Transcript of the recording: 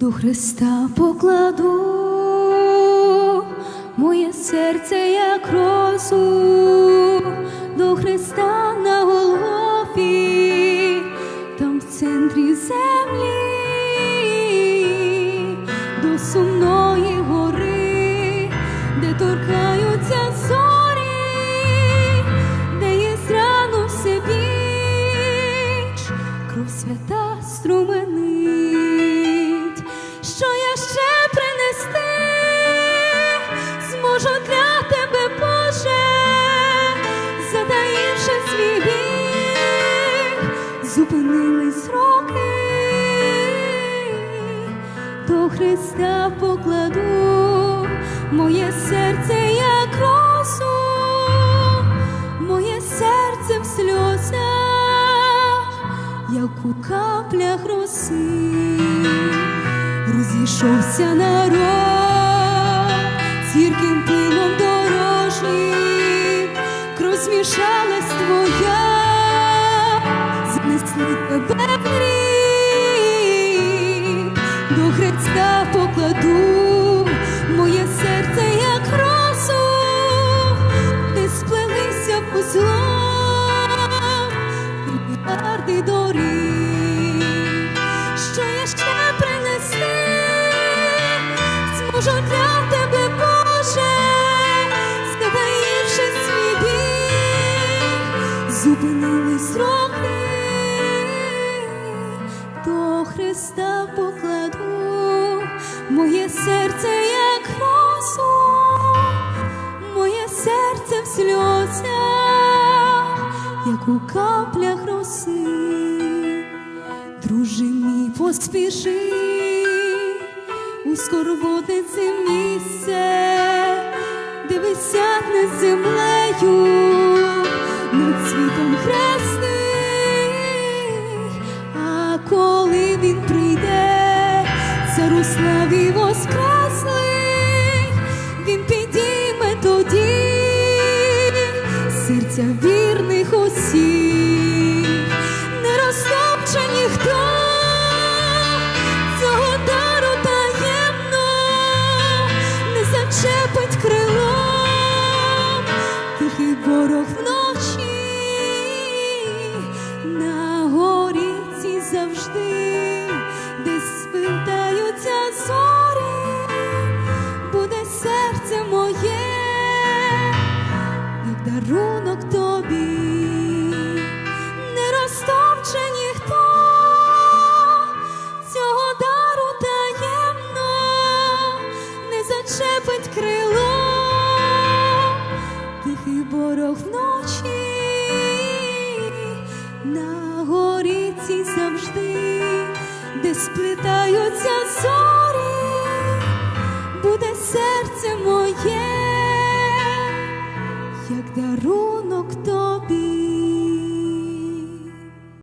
до Христа покладу. Моє серце як розу Христа покладу моє серце як росу, моє серце в сльозах, як у каплях роси, розійшовся народ, зірким пилом дорожнім, кров змішалась твоя, занесли тебе Христа покладу моє серце, як росу, де сплелися позлом мільярди доріг, що я ще принести, зможу для тебе, Боже, згадаївши свій біг, зупинились роки, Христа покладу моє серце, як росу, моє серце в сльозах, як у каплях роси, друже мій, поспіши у скорботне це місце, де висять землею, прийде, цар у славі воскреслий, він підійме тоді. Серця вірних усіх, не розтопче ніхто цього дару таємно, не зачепить крилом, тихий ворог вночі на горі ці завжди, крило, тихий ворог вночі, на горі ці завжди, де сплітаються зорі, буде серце моє як дару